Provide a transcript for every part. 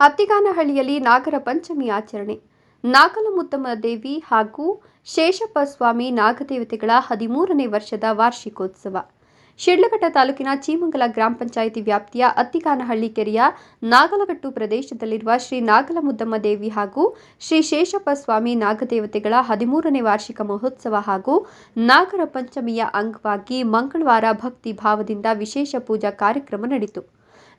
ಅತ್ತಿಗಾನಹಳ್ಳಿಯಲ್ಲಿ ನಾಗರ ಪಂಚಮಿ ಆಚರಣೆ. ನಾಗಲಮುತ್ತಮ್ಮ ದೇವಿ ಹಾಗೂ ಶೇಷಪ್ಪ ಸ್ವಾಮಿ ನಾಗದೇವತೆಗಳ ಹದಿಮೂರನೇ ವರ್ಷದ ವಾರ್ಷಿಕೋತ್ಸವ. ಶಿಡ್ಲಘಟ್ಟ ತಾಲೂಕಿನ ಚೀಮಂಗಲ ಗ್ರಾಮ ಪಂಚಾಯಿತಿ ವ್ಯಾಪ್ತಿಯ ಅತ್ತಿಗಾನಹಳ್ಳಿ ಕೆರೆಯ ನಾಗಲಗಟ್ಟು ಪ್ರದೇಶದಲ್ಲಿರುವ ಶ್ರೀ ನಾಗಲಮುದ್ದಮ್ಮ ದೇವಿ ಹಾಗೂ ಶ್ರೀ ಶೇಷಪ್ಪ ಸ್ವಾಮಿ ನಾಗದೇವತೆಗಳ ಹದಿಮೂರನೇ ವಾರ್ಷಿಕ ಮಹೋತ್ಸವ ಹಾಗೂ ನಾಗರ ಪಂಚಮಿಯ ಅಂಗವಾಗಿ ಮಂಗಳವಾರ ಭಕ್ತಿ ಭಾವದಿಂದ ವಿಶೇಷ ಪೂಜಾ ಕಾರ್ಯಕ್ರಮ ನಡೆಯಿತು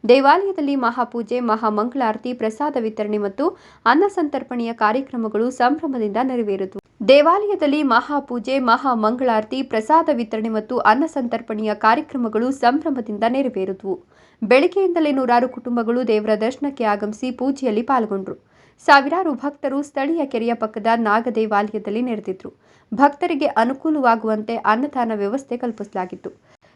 ದೇವಾಲಯದಲ್ಲಿ ಮಹಾಪೂಜೆ, ಮಹಾಮಂಗಳಾರತಿ, ಪ್ರಸಾದ ವಿತರಣೆ ಮತ್ತು ಅನ್ನ ಸಂತರ್ಪಣೆಯ ಕಾರ್ಯಕ್ರಮಗಳು ಸಂಭ್ರಮದಿಂದ ನೆರವೇರಿತು. ದೇವಾಲಯದಲ್ಲಿ ಮಹಾಪೂಜೆ, ಮಹಾಮಂಗಳಾರತಿ, ಪ್ರಸಾದ ವಿತರಣೆ ಮತ್ತು ಅನ್ನ ಸಂತರ್ಪಣೆಯ ಕಾರ್ಯಕ್ರಮಗಳು ಸಂಭ್ರಮದಿಂದ ನೆರವೇರಿತು. ಬೆಳಗ್ಗೆಯಿಂದಲೇ ನೂರಾರು ಕುಟುಂಬಗಳು ದೇವರ ದರ್ಶನಕ್ಕೆ ಆಗಮಿಸಿ ಪೂಜೆಯಲ್ಲಿ ಪಾಲ್ಗೊಂಡರು. ಸಾವಿರಾರು ಭಕ್ತರು ಸ್ಥಳೀಯ ಕೆರೆಯ ಪಕ್ಕದ ನಾಗ ದೇವಾಲಯದಲ್ಲಿ ನೆರೆದಿದ್ರು. ಭಕ್ತರಿಗೆ ಅನುಕೂಲವಾಗುವಂತೆ ಅನ್ನದಾನ ವ್ಯವಸ್ಥೆ ಕಲ್ಪಿಸಲಾಗಿತ್ತು.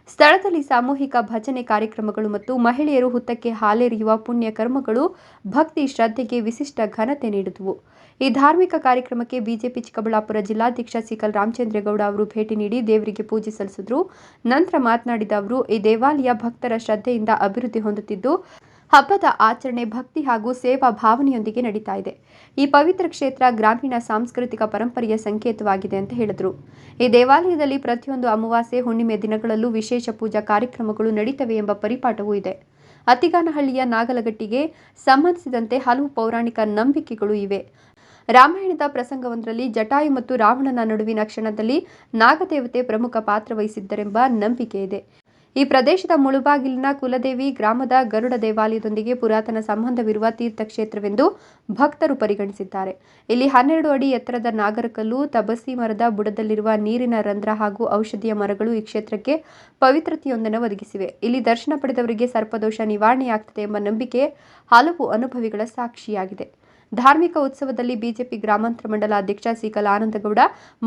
ಸ್ಥಳದಲ್ಲಿ ಸಾಮೂಹಿಕ ಭಜನೆ ಕಾರ್ಯಕ್ರಮಗಳು ಮತ್ತು ಮಹಿಳೆಯರು ಹುತ್ತಕ್ಕೆ ಹಾಲೆರೆಯುವ ಪುಣ್ಯ ಕರ್ಮಗಳು ಭಕ್ತಿ ಶ್ರದ್ಧೆಗೆ ವಿಶಿಷ್ಟ ಘನತೆ ನೀಡಿದವು ಈ ಧಾರ್ಮಿಕ ಕಾರ್ಯಕ್ರಮಕ್ಕೆ ಬಿಜೆಪಿ ಚಿಕ್ಕಬಳ್ಳಾಪುರ ಜಿಲ್ಲಾಧ್ಯಕ್ಷ ಸಿಕಲ್ ರಾಮಚಂದ್ರೇಗೌಡ ಅವರು ಭೇಟಿ ನೀಡಿ ದೇವರಿಗೆ ಪೂಜೆ ಸಲ್ಲಿಸಿದ್ರು. ನಂತರ ಮಾತನಾಡಿದ ಅವರು, ಈ ದೇವಾಲಯ ಭಕ್ತರ ಶ್ರದ್ಧೆಯಿಂದ ಅಭಿವೃದ್ಧಿ ಹೊಂದುತ್ತಿದ್ದು ಹಬ್ಬದ ಆಚರಣೆ, ಭಕ್ತಿ ಹಾಗೂ ಸೇವಾ ಭಾವನೆಯೊಂದಿಗೆ ನಡೀತಾ ಇದೆ. ಈ ಪವಿತ್ರ ಕ್ಷೇತ್ರ ಗ್ರಾಮೀಣ ಸಾಂಸ್ಕೃತಿಕ ಪರಂಪರೆಯ ಸಂಕೇತವಾಗಿದೆ ಅಂತ ಹೇಳಿದರು. ಈ ದೇವಾಲಯದಲ್ಲಿ ಪ್ರತಿಯೊಂದು ಅಮಾವಾಸ್ಯೆ, ಹುಣ್ಣಿಮೆ ದಿನಗಳಲ್ಲೂ ವಿಶೇಷ ಪೂಜಾ ಕಾರ್ಯಕ್ರಮಗಳು ನಡೀತವೆ ಎಂಬ ಪರಿಪಾಠವೂ ಇದೆ. ಅತಿಗಾನಹಳ್ಳಿಯ ನಾಗಲಗಟ್ಟಿಗೆ ಸಂಬಂಧಿಸಿದಂತೆ ಹಲವು ಪೌರಾಣಿಕ ನಂಬಿಕೆಗಳು ಇವೆ. ರಾಮಾಯಣದ ಪ್ರಸಂಗವೊಂದರಲ್ಲಿ ಜಟಾಯು ಮತ್ತು ರಾವಣನ ನಡುವಿನ ಕ್ಷಣದಲ್ಲಿ ನಾಗದೇವತೆ ಪ್ರಮುಖ ಪಾತ್ರ ವಹಿಸಿದ್ದರೆಂಬ ನಂಬಿಕೆ ಇದೆ. ಈ ಪ್ರದೇಶದ ಮುಳುಬಾಗಿಲಿನ ಕುಲದೇವಿ ಗ್ರಾಮದ ಗರುಡ ದೇವಾಲಯದೊಂದಿಗೆ ಪುರಾತನ ಸಂಬಂಧವಿರುವ ತೀರ್ಥಕ್ಷೇತ್ರವೆಂದು ಭಕ್ತರು ಪರಿಗಣಿಸಿದ್ದಾರೆ. ಇಲ್ಲಿ ಹನ್ನೆರಡು ಅಡಿ ಎತ್ತರದ ನಾಗರಕಲ್ಲು, ತಬಸಿ ಮರದ ಬುಡದಲ್ಲಿರುವ ನೀರಿನ ರಂಧ್ರ ಹಾಗೂ ಔಷಧಿಯ ಮರಗಳು ಈ ಕ್ಷೇತ್ರಕ್ಕೆ ಪವಿತ್ರತೆಯೊಂದನ್ನು ಒದಗಿಸಿವೆ. ಇಲ್ಲಿ ದರ್ಶನ ಪಡೆದವರಿಗೆ ಸರ್ಪದೋಷ ನಿವಾರಣೆಯಾಗ್ತದೆ ಎಂಬ ನಂಬಿಕೆ ಹಲವು ಅನುಭವಿಗಳ ಸಾಕ್ಷಿಯಾಗಿದೆ. ಧಾರ್ಮಿಕ ಉತ್ಸವದಲ್ಲಿ ಬಿಜೆಪಿ ಗ್ರಾಮಾಂತರ ಮಂಡಲ ಅಧ್ಯಕ್ಷ ಸಿಕಲ್ ಆನಂದಗೌಡ,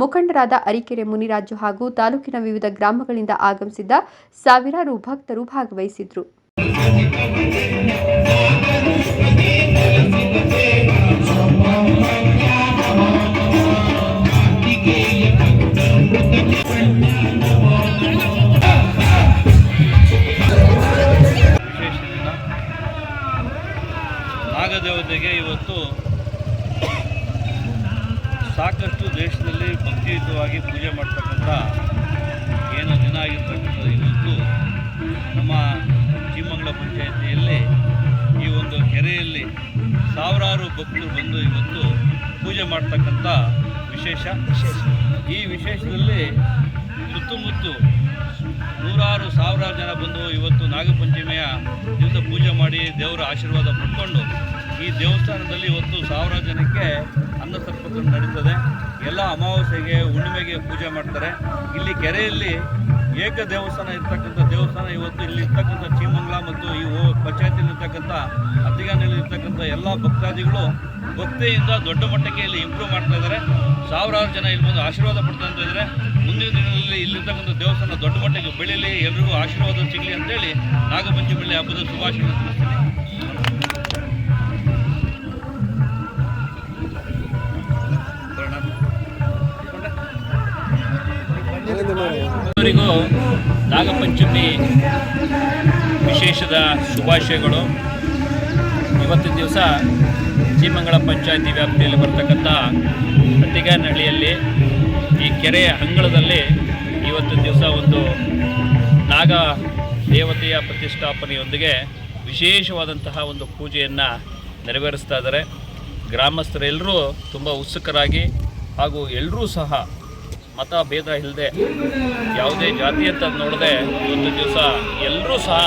ಮುಖಂಡರಾದ ಅರಿಕೆರೆ ಮುನಿರಾಜು ಹಾಗೂ ತಾಲೂಕಿನ ವಿವಿಧ ಗ್ರಾಮಗಳಿಂದ ಆಗಮಿಸಿದ್ದ ಸಾವಿರಾರು ಭಕ್ತರು ಭಾಗವಹಿಸಿದ್ರು. ನಾಗದೇವತೆಗೆ ಇವತ್ತು ಸಾಕಷ್ಟು ದೇಶದಲ್ಲಿ ಭಕ್ತಿಯುತವಾಗಿ ಪೂಜೆ ಮಾಡ್ತಕ್ಕಂಥ ಏನು ದಿನ ಆಗಿರ್ತಕ್ಕಂಥದ್ದು ಇವತ್ತು ನಮ್ಮ ಚೀಮಂಗಲ ಪಂಚಾಯತಿಯಲ್ಲಿ ಈ ಒಂದು ಕೆರೆಯಲ್ಲಿ ಸಾವಿರಾರು ಭಕ್ತರು ಬಂದು ಇವತ್ತು ಪೂಜೆ ಮಾಡ್ತಕ್ಕಂಥ ವಿಶೇಷ. ಈ ವಿಶೇಷದಲ್ಲಿ ಸುತ್ತಮುತ್ತ ನೂರಾರು ಸಾವಿರಾರು ಜನ ಬಂದು ಇವತ್ತು ನಾಗಪಂಚಮಿಯ ದಿವಸ ಪೂಜೆ ಮಾಡಿ ದೇವರ ಆಶೀರ್ವಾದ ಪಡ್ಕೊಂಡು ಈ ದೇವಸ್ಥಾನದಲ್ಲಿ ಇವತ್ತು ಸಾವಿರ ಜನಕ್ಕೆ ಅನ್ನ ಸರ್ಪತ್ರ ನಡೀತದೆ ಎಲ್ಲ ಅಮಾವಾಸ್ಯೆಗೆ, ಹುಣ್ಣಿಮೆಗೆ ಪೂಜೆ ಮಾಡ್ತಾರೆ. ಇಲ್ಲಿ ಕೆರೆಯಲ್ಲಿ ಏಕ ದೇವಸ್ಥಾನ ಇರ್ತಕ್ಕಂಥ ದೇವಸ್ಥಾನ ಇವತ್ತು ಇಲ್ಲಿ ಇರ್ತಕ್ಕಂಥ ಚೀಮಂಗ್ಲ ಮತ್ತು ಈ ಓ- ಪಂಚಾಯತಿಯಲ್ಲಿ ಇರ್ತಕ್ಕಂಥ ಎಲ್ಲ ಭಕ್ತಾದಿಗಳು ಭಕ್ತಿಯಿಂದ ದೊಡ್ಡ ಮಟ್ಟಕ್ಕೆ ಇಲ್ಲಿ ಇಂಪ್ರೂವ್ ಮಾಡ್ತಾ ಇದ್ದಾರೆ. ಸಾವಿರಾರು ಜನ ಇಲ್ಲಿ ಬಂದು ಆಶೀರ್ವಾದ ಪಡ್ತಾ ಇದ್ದಾರೆ ಮುಂದಿನ ದಿನಗಳಲ್ಲಿ ಇಲ್ಲಿರ್ತಕ್ಕಂಥ ದೇವಸ್ಥಾನ ದೊಡ್ಡ ಮಟ್ಟಕ್ಕೆ ಬೆಳೀಲಿ ಎಲ್ರಿಗೂ ಆಶೀರ್ವಾದ ಸಿಗಲಿ ಅಂತೇಳಿ ನಾಗಪಂಚಮಿ ಹಬ್ಬದ ಶುಭಾಶಯ ತಿಳಿಸ್ತೀನಿ. ಎಲ್ಲರಿಗೂ ನಾಗಪಂಚಮಿ ವಿಶೇಷದ ಶುಭಾಶಯಗಳು. ಇವತ್ತಿನ ದಿವಸ ಶ್ರೀಮಂಗಳ ಪಂಚಾಯತಿ ವ್ಯಾಪ್ತಿಯಲ್ಲಿ ಬರ್ತಕ್ಕಂಥ ಅತ್ತಿಗಾನಹಳ್ಳಿಯಲ್ಲಿ ಈ ಕೆರೆಯ ಅಂಗಳದಲ್ಲಿ ಇವತ್ತಿನ ದಿವಸ ಒಂದು ನಾಗ ದೇವತೆಯ ಪ್ರತಿಷ್ಠಾಪನೆಯೊಂದಿಗೆ ವಿಶೇಷವಾದಂತಹ ಒಂದು ಪೂಜೆಯನ್ನು ನೆರವೇರಿಸ್ತಾ ಇದ್ದಾರೆ. ಗ್ರಾಮಸ್ಥರೆಲ್ಲರೂ ತುಂಬ ಉತ್ಸುಕರಾಗಿ ಹಾಗೂ ಎಲ್ಲರೂ ಸಹ ಮತ ಭೇದ ಇಲ್ಲದೆ ಯಾವುದೇ ಜಾತಿ ಅಂತ ನೋಡದೆ ಒಂದು ದಿವಸ ಎಲ್ಲರೂ ಸಹ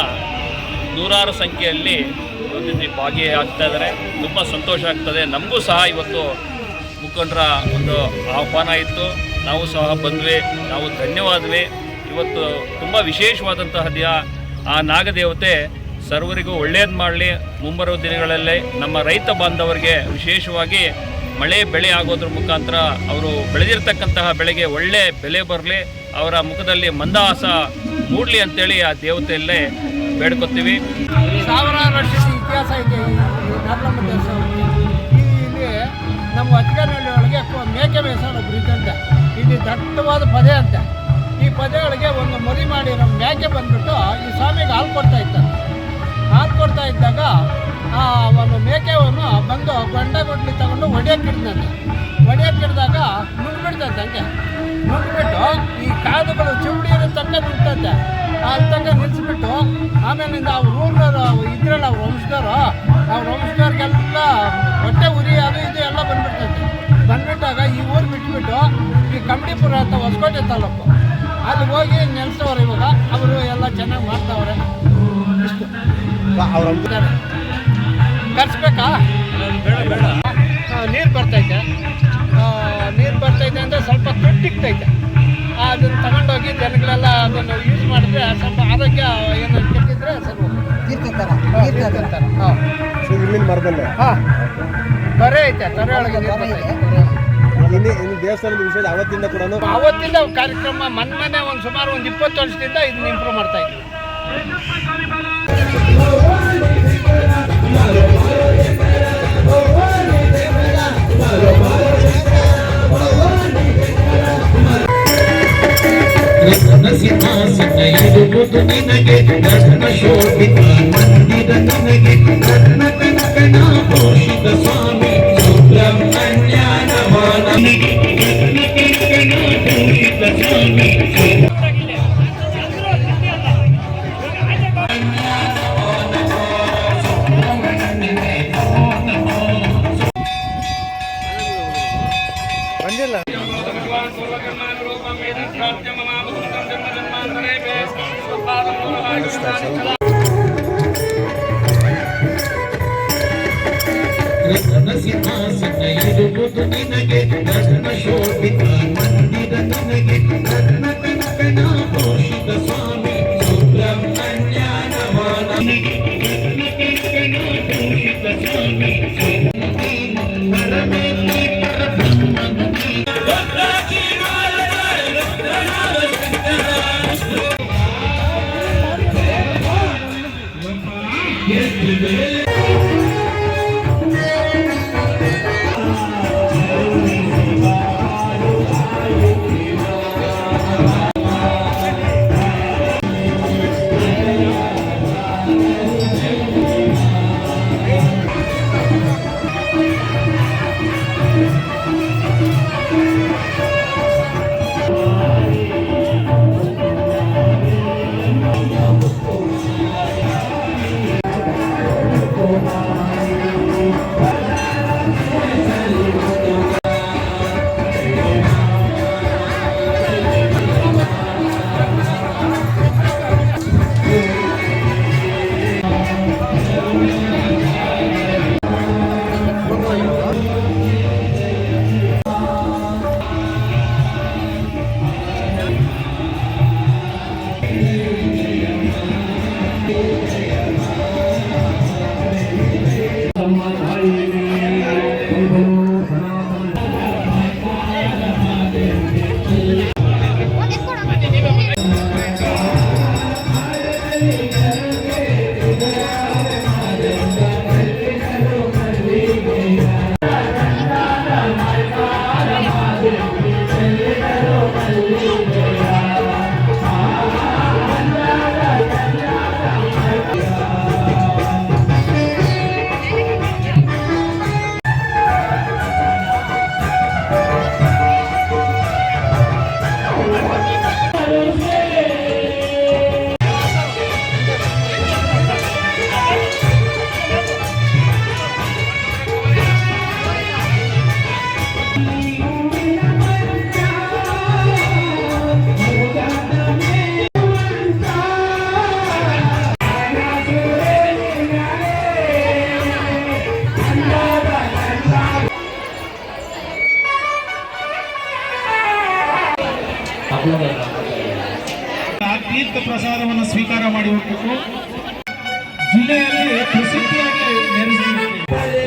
ನೂರಾರು ಸಂಖ್ಯೆಯಲ್ಲಿ ಒಂದು ಆಗ್ತಾ ಇದ್ದಾರೆ ತುಂಬ ಸಂತೋಷ ಆಗ್ತದೆ. ನಮಗೂ ಸಹ ಇವತ್ತು ಮುಖಂಡರ ಒಂದು ಆಹ್ವಾನ ಇತ್ತು. ನಾವು ಸಹ ಬಂದ್ವಿ. ನಾವು ಧನ್ಯವಾದ್ವಿ. ಇವತ್ತು ತುಂಬ ವಿಶೇಷವಾದಂತಹ ದಿನ. ಆ ನಾಗದೇವತೆ ಸರ್ವರಿಗೂ ಒಳ್ಳೆಯದು ಮಾಡಲಿ. ಮುಂಬರುವ ದಿನಗಳಲ್ಲಿ ನಮ್ಮ ರೈತ ಬಾಂಧವರಿಗೆ ವಿಶೇಷವಾಗಿ ಮಳೆ ಬೆಳೆ ಆಗೋದ್ರ ಮುಖಾಂತರ ಅವರು ಬೆಳೆದಿರ್ತಕ್ಕಂತಹ ಬೆಳೆಗೆ ಒಳ್ಳೆ ಬೆಲೆ ಬರಲಿ, ಅವರ ಮುಖದಲ್ಲಿ ಮಂದಹಾಸ ಮೂಡಲಿ ಅಂತೇಳಿ ಆ ದೇವತೆಯಲ್ಲೇ ಬೇಡ್ಕೊತೀವಿ. ಸಾವಿರಾರು ವರ್ಷದ ಇತಿಹಾಸ ಇದೆ ಇಲ್ಲಿ ನಮ್ಮ ಅತ್ತಿಗೆನಹಳ್ಳಿ ಒಳಗೆ ಮೇಕೆ ಬೇಸಾನ ಒಬ್ರು ಇದ್ದಂತೆ ಇಲ್ಲಿ ದಟ್ಟವಾದ ಪದೆ ಅಂತೆ. ಈ ಪದೆಗಳಿಗೆ ಒಂದು ಮರಿ ನಮ್ಮ ಮೇಕೆ ಬಂದ್ಬಿಟ್ಟು ಈ ಸ್ವಾಮಿಗೆ ಹಾಲು ಕೊಡ್ತಾ ಇತ್ತಂತೆ ಹಾಲು ಕೊಡ್ತಾ ಇದ್ದಾಗ, ಆ ಒಂದು ಮೇಕೆಯನ್ನು ಬಂದು ಗಂಡ ಗೊಡ್ಲಿ ತಗೊಂಡು ಒಡೆಯಕ್ಕೆ ಹಿಡ್ದಂತೆ ಒಡೆಯಕ್ಕೆ ಹಿಡಿದಾಗ ನುಗ್ಬಿಡ್ತಂತೆ ಹಂಗೆ. ನುಗ್ಬಿಟ್ಟು ಈ ಕಾಲುಗಳು ಚುರುಡಿ ಇರೋ ತಕ್ಕ ಆ ಅಲ್ಲಿ ತನಕ ಆಮೇಲೆ ಆಮೇಲಿಂದ ಅವ್ರ ಊರಿನವರು ಇದ್ರಲ್ಲ ಅವ್ರ ವಂಶದವರು ಅವ್ರ ವಂಶದವ್ರಿಗೆಲ್ಲ ಹೊಟ್ಟೆ ಉರಿ ಅದು ಇದು ಎಲ್ಲ ಬಂದ್ಬಿಡ್ತಂತೆ. ಬಂದ್ಬಿಟ್ಟಾಗ ಈ ಊರು ಬಿಟ್ಬಿಟ್ಟು ಈ ಕಮಡಿಪುರ ಅಂತ ಹೊಸ್ಕೋಟೆ ತಾಲೂಕು. ಅಲ್ಲಿ ಹೋಗಿ ನೆಲೆಸೋರು ಇವಾಗ. ಅವರು ಎಲ್ಲ ಚೆನ್ನಾಗಿ ಮಾಡ್ತಾವ್ರೆ. ಇಷ್ಟು. ಅವ್ರ ಕರ್ಸ್ಬೇಕಾ? ನೀರು ಬರ್ತೈತೆ. ನೀರು ಬರ್ತೈತೆ ಅಂದರೆ ಸ್ವಲ್ಪ ತುಟ್ಟಿಗ್ತೈತೆ. ಅದನ್ನು ತಗೊಂಡೋಗಿ ಜನಗಳೆಲ್ಲ ಅದನ್ನು ಯೂಸ್ ಮಾಡಿದ್ರೆ ಸ್ವಲ್ಪ ಆರೋಗ್ಯ ಏನು ಕೆಟ್ಟಿದ್ರೆ ಸರಿ ಹಾಂ ಇಲ್ಲಿನ ಮರದಲ್ಲೇ? ಹಾಂ. ತೊರೆ ಐತೆ ತೊರೆ ಒಳಗೆ ದೇವಸ್ಥಾನದ ವಿಷಯ ಅವತ್ತಿಂದ ಕೂಡ ಅವತ್ತಿಂದ ಕಾರ್ಯಕ್ರಮ ಮೊನ್ನೆ ಮೊನ್ನೆ ಒಂದು ಸುಮಾರು ಒಂದು ಇಪ್ಪತ್ತು ವರ್ಷದಿಂದ ಇದನ್ನ ಇಂಪ್ರೂವ್ ಮಾಡ್ತಾ ಇದ್ದೀವಿ. ಸಿಂಹಾಸನ ಇರುವುದು ನಿನಗೆ ದರ್ಶನ ಶೋಭಿತ ರತ್ನ ಸಿಂಹಾಸನ ಇರುವುದು ನಿನಗೆ ರತ್ನ ಶೋಭಿತ ಮಂದಿರ ನಿನಗೆ ರತ್ನ ಕನಕನ ಪೋಷಿತ ಸ್ವಾಮಿ ಸುಬ್ರಹ್ಮಣ್ಯ ನಮನ ನಿನಗೆ ರತ್ನ ಕನಕನ ಪೋಷಿತ ಸ್ವಾಮಿ ಪರಮೇಶ್ವರಿ ಪರಬ್ರಹ್ಮನು ಜಿಲ್ಲೆಯಲ್ಲಿ ಪ್ರಸಿದ್ಧಿಯಾಗಿ ನೆರೆಸಿರುತ್ತದೆ